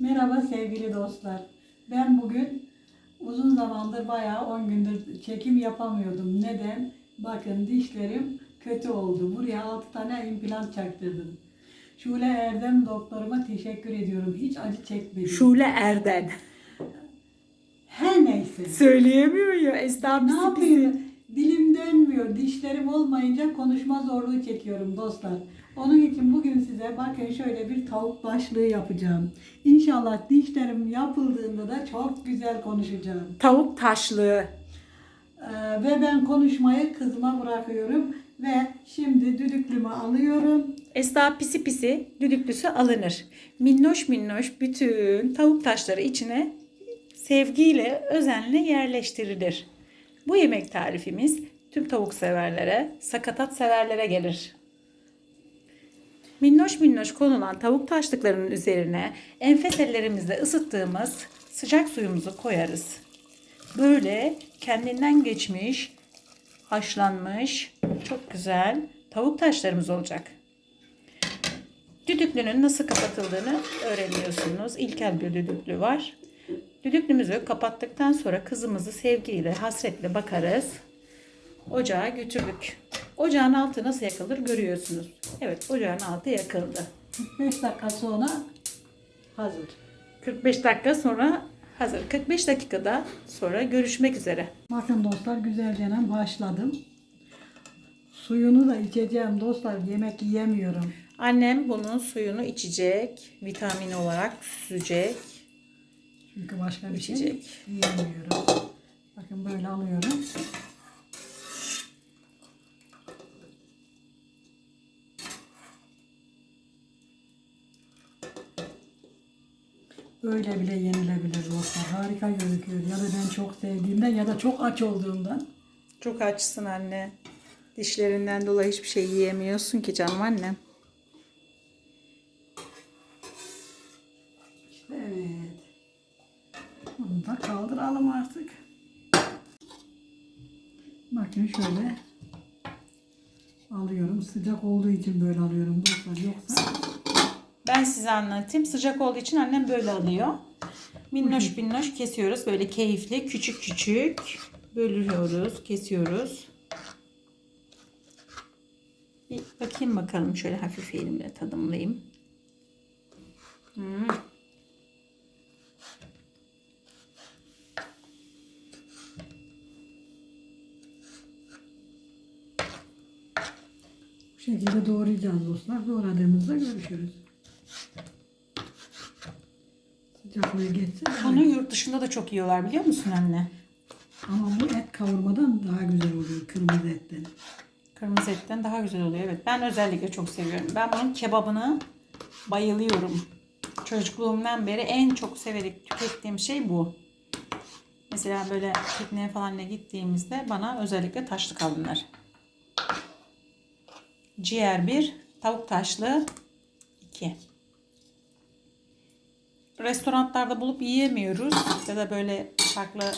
Merhaba sevgili dostlar. Ben bugün uzun zamandır bayağı 10 gündür çekim yapamıyordum. Neden? Bakın dişlerim kötü oldu. Buraya 6 tane implant çaktırdım. Şule Erdem doktoruma teşekkür ediyorum. Hiç acı çekmedim. Şule Erden. Her neyse. Söyleyemiyor ya. Esnaf Ne yapayım? Dilim dönmüyor. Dişlerim olmayınca konuşma zorluğu çekiyorum dostlar. Onun için bugün size bakın şöyle bir tavuk başlığı yapacağım. İnşallah dişlerim yapıldığında da çok güzel konuşacağım. Tavuk taşlığı. Ee, ve ben konuşmayı kızıma bırakıyorum. Ve şimdi düdüklümü alıyorum. Esnaf pisi pisi düdüklüsü alınır. Minnoş minnoş bütün tavuk taşları içine sevgiyle, özenle yerleştirilir. Bu yemek tarifimiz tüm tavuk severlere, sakatat severlere gelir. Minnoş minnoş konulan tavuk taşlıklarının üzerine enfes ellerimizle ısıttığımız sıcak suyumuzu koyarız. Böyle kendinden geçmiş, haşlanmış, çok güzel tavuk taşlarımız olacak. Düdüklünün nasıl kapatıldığını öğreniyorsunuz. İlkel bir düdüklü var. Düdüklümüzü kapattıktan sonra kızımızı sevgiyle, hasretle bakarız. Ocağa götürdük. Ocağın altı nasıl yakılır görüyorsunuz. Evet ocağın altı yakıldı. 45 dakika sonra hazır. 45 dakika sonra hazır. 45 dakikada sonra görüşmek üzere. Bakın dostlar güzelce başladım. Suyunu da içeceğim dostlar. Yemek yiyemiyorum. Annem bunun suyunu içecek. Vitamin olarak süzecek. Çünkü başka bir şey İçecek. yiyemiyorum. Bakın böyle alıyorum. Böyle bile yenilebilir dostlar. Harika gözüküyor. Ya da ben çok sevdiğimden ya da çok aç olduğumdan. Çok açsın anne. Dişlerinden dolayı hiçbir şey yiyemiyorsun ki canım annem. İşte evet. Bunu da kaldıralım artık. Bakın şöyle alıyorum. Sıcak olduğu için böyle alıyorum. Yoksa Ben size anlatayım. Sıcak olduğu için annem böyle alıyor. Minnoş minnoş kesiyoruz. Böyle keyifli küçük küçük bölüyoruz, kesiyoruz. Bir bakayım bakalım şöyle hafif elimle tadımlayayım. Hmm. bu şekilde doğrayacağız dostlar. Doğradığımızda görüşürüz. Sıcaklığı geçsin. Bunu yurt dışında da çok yiyorlar biliyor musun anne? Ama bu et kavurmadan daha güzel oluyor kırmızı etten. Kırmızı etten daha güzel oluyor. Evet ben özellikle çok seviyorum. Ben bunun kebabını bayılıyorum. Çocukluğumdan beri en çok severek tükettiğim şey bu. Mesela böyle pikniğe falan ne gittiğimizde bana özellikle taşlık alınır. Ciğer 1, tavuk taşlı 2. Restoranlarda bulup yiyemiyoruz ya da böyle farklı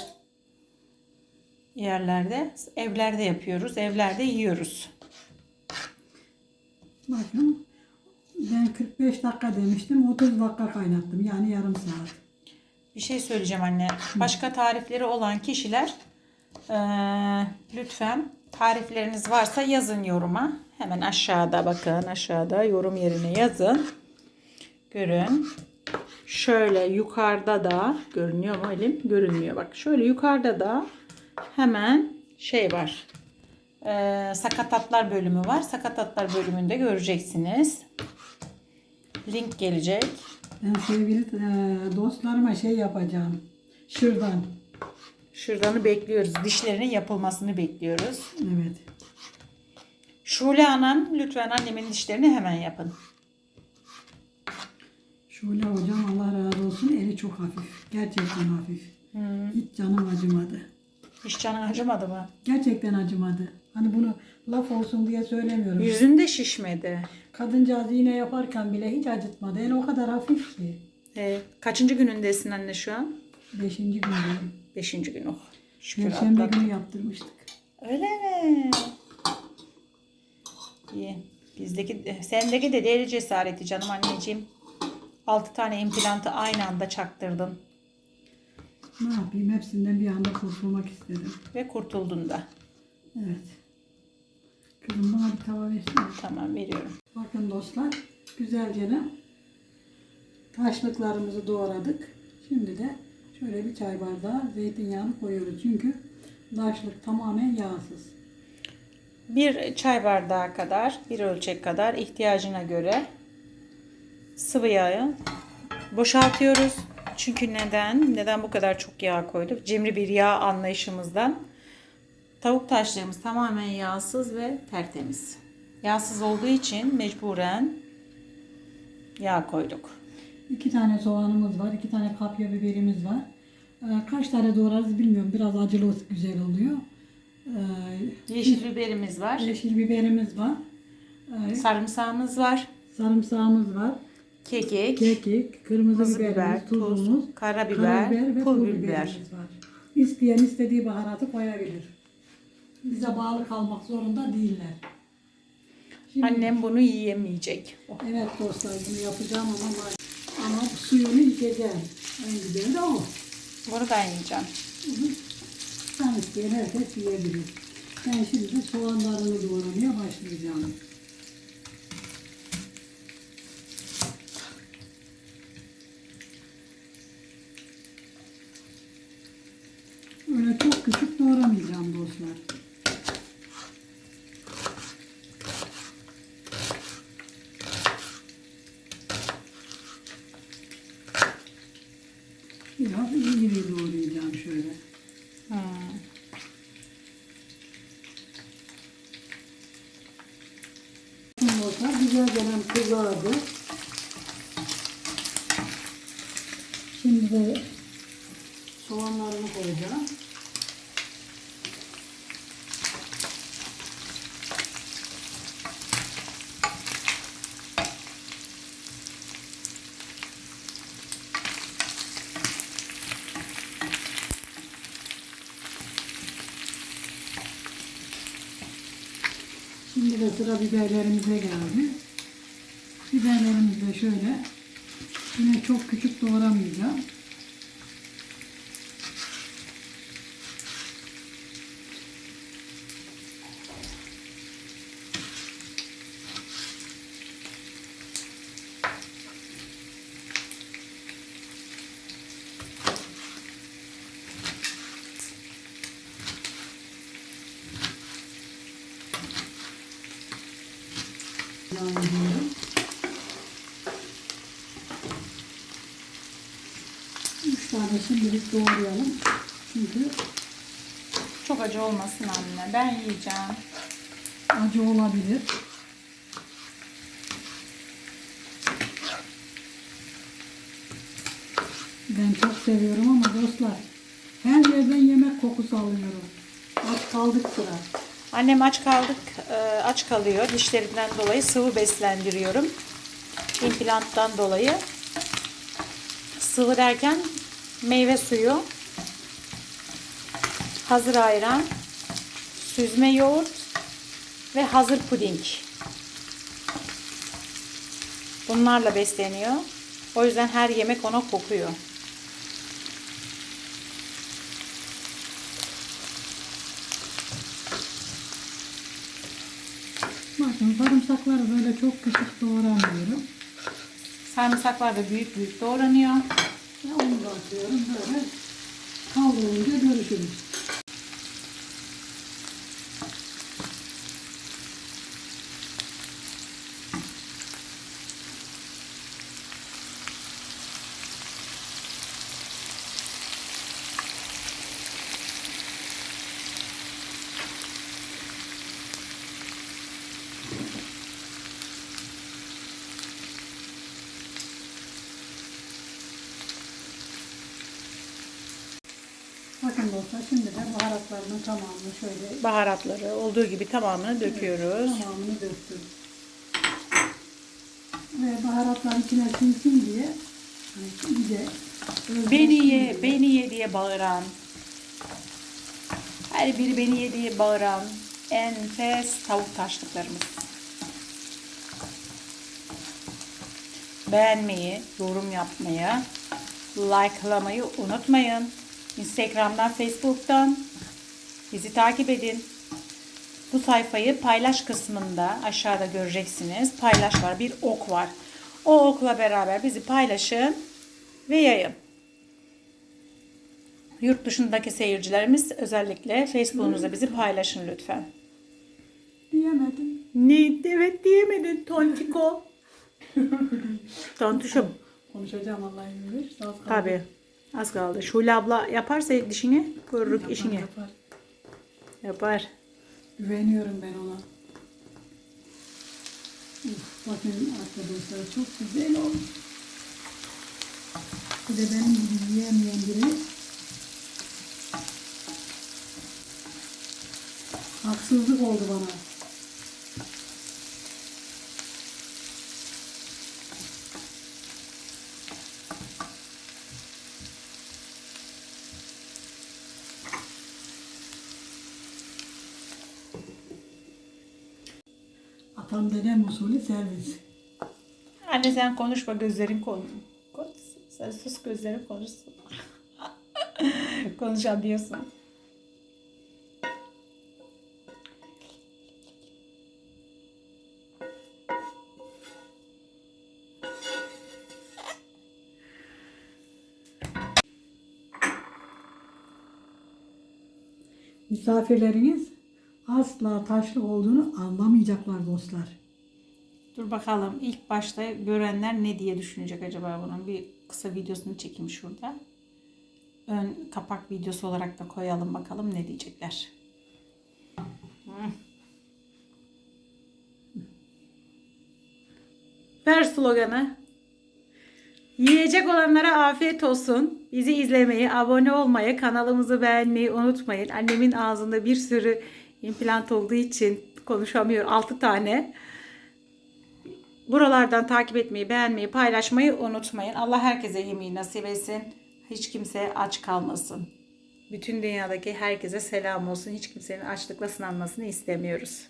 yerlerde, evlerde yapıyoruz, evlerde yiyoruz. Bakın ben 45 dakika demiştim. 30 dakika kaynattım. Yani yarım saat. Bir şey söyleyeceğim anne. Başka tarifleri olan kişiler eee, lütfen tarifleriniz varsa yazın yoruma. Hemen aşağıda bakın aşağıda yorum yerine yazın. Görün. Şöyle yukarıda da görünüyor mu elim? Görünmüyor. Bak şöyle yukarıda da hemen şey var. Eee, sakatatlar bölümü var. Sakatatlar bölümünde göreceksiniz. Link gelecek. Ben sevgili e, dostlarıma şey yapacağım. Şırdan. Şuradanı bekliyoruz. Dişlerinin yapılmasını bekliyoruz. Evet. Şule Hanım lütfen annemin dişlerini hemen yapın. Şule hocam Allah razı olsun. Eli çok hafif. Gerçekten hafif. Hiç canım acımadı. Hiç canın acımadı mı? Gerçekten acımadı. Hani bunu laf olsun diye söylemiyorum. Yüzünde şişmedi. Kadıncağız iğne yaparken bile hiç acıtmadı. El o kadar hafif ki. E, kaçıncı günündesin anne şu an? Beşinci gündeyim. Beşinci gün oh. Şükür Perşembe atlattın. günü yaptırmıştık. Öyle mi? İyi. Bizdeki, sendeki de deli cesareti canım anneciğim. 6 tane implantı aynı anda çaktırdın Ne yapayım hepsinden bir anda kurtulmak istedim. ve kurtuldun da. Evet. Kızım bana bir tava versene. Tamam veriyorum. Bakın dostlar güzelce de taşlıklarımızı doğradık. Şimdi de şöyle bir çay bardağı zeytinyağını koyuyoruz. Çünkü taşlık tamamen yağsız. Bir çay bardağı kadar, bir ölçek kadar ihtiyacına göre sıvı yağı boşaltıyoruz. Çünkü neden? Neden bu kadar çok yağ koyduk? Cimri bir yağ anlayışımızdan. Tavuk taşlarımız tamamen yağsız ve tertemiz. Yağsız olduğu için mecburen yağ koyduk. İki tane soğanımız var, iki tane kapya biberimiz var. Ee, kaç tane doğrarız bilmiyorum. Biraz acılı güzel oluyor. Ee, Yeşil biberimiz var. yeşil biberimiz var. Ee, Sarımsağımız var. sarımsağımız var. Kekik, Kekik, kırmızı biber, tuz, tuzumuz, karabiber, ve pul pul biber. biberimiz var. İsteyen istediği baharatı koyabilir. Bize bağlı kalmak zorunda değiller. Şimdi, Annem bunu yiyemeyecek. Evet dostlar bunu yapacağım ama ama suyunu içeceğim. En güzeli de o. Ben yiyeceğim. Sen isteyen herkes yiyebilir. Ben şimdi soğanlarını doğramaya başlayacağım. Öyle çok küçük doğramayacağım dostlar. Biraz iri iri doğrayacağım şöyle. Hmm. Yumurta güzel gelen kızardı. Şimdi de soğanlarımı koyacağım. Şimdi de sıra biberlerimize geldi. Biberlerimizi de şöyle yine çok küçük doğramayacağım. Tane şimdilik doğrayalım. Çünkü Çok acı olmasın anne. Ben yiyeceğim. acı olabilir. Ben çok seviyorum ama dostlar her yerden yemek kokusu alıyorum. Aç kaldık sıra. Annem aç kaldık, e, aç kalıyor. Dişlerinden dolayı sıvı beslendiriyorum. İmplanttan dolayı. Sıvı derken meyve suyu, hazır ayran, süzme yoğurt ve hazır puding. Bunlarla besleniyor. O yüzden her yemek ona kokuyor. Bakın sarımsakları böyle çok küçük doğramıyorum. Sarımsaklar da büyük büyük doğranıyor. Ve onu da atıyorum böyle kavrulunca görüşürüz. Bakın dostlar şimdi de baharatlarının tamamını şöyle Baharatları olduğu gibi tamamını döküyoruz. tamamını döktüm. Ve baharatlar içine sinsin diye hani iyice Beni ye, diye beni ye diye bağıran. Her biri beni ye diye bağıran enfes tavuk taşlıklarımız. beğenmeyi, yorum yapmayı, likelamayı unutmayın. Instagram'dan, Facebook'tan bizi takip edin. Bu sayfayı paylaş kısmında aşağıda göreceksiniz. Paylaş var, bir ok var. O okla beraber bizi paylaşın ve yayın. Yurt dışındaki seyircilerimiz özellikle Facebook'unuzda bizi paylaşın lütfen. Diyemedim. Ne? Evet diyemedin Tontiko. Tontuşum. Konuşacağım Allah izin verirse az kaldı. Tabii. Az kaldı. Şule abla yaparsa dişini görürük Yapar, işini. Yapar. Yapar. Güveniyorum ben ona. Uf, bakın arkadaşlar çok güzel oldu. Bir de benim gibi yiyemeyen biri haksızlık oldu bana. Dedem usulü servis. Anne sen konuşma gözlerin konu. Konuşsun. Sen sus gözlerin konuşsun. Konuşabiliyorsun. Misafirleriniz asla taşlık olduğunu anlamayacaklar dostlar. Bakalım ilk başta görenler ne diye düşünecek acaba bunun? Bir kısa videosunu çekeyim şurada. Ön kapak videosu olarak da koyalım bakalım ne diyecekler. Ver sloganı. Yiyecek olanlara afiyet olsun. Bizi izlemeyi, abone olmayı, kanalımızı beğenmeyi unutmayın. Annemin ağzında bir sürü implant olduğu için konuşamıyor. 6 tane. Buralardan takip etmeyi, beğenmeyi, paylaşmayı unutmayın. Allah herkese yemeği nasip etsin. Hiç kimse aç kalmasın. Bütün dünyadaki herkese selam olsun. Hiç kimsenin açlıkla sınanmasını istemiyoruz.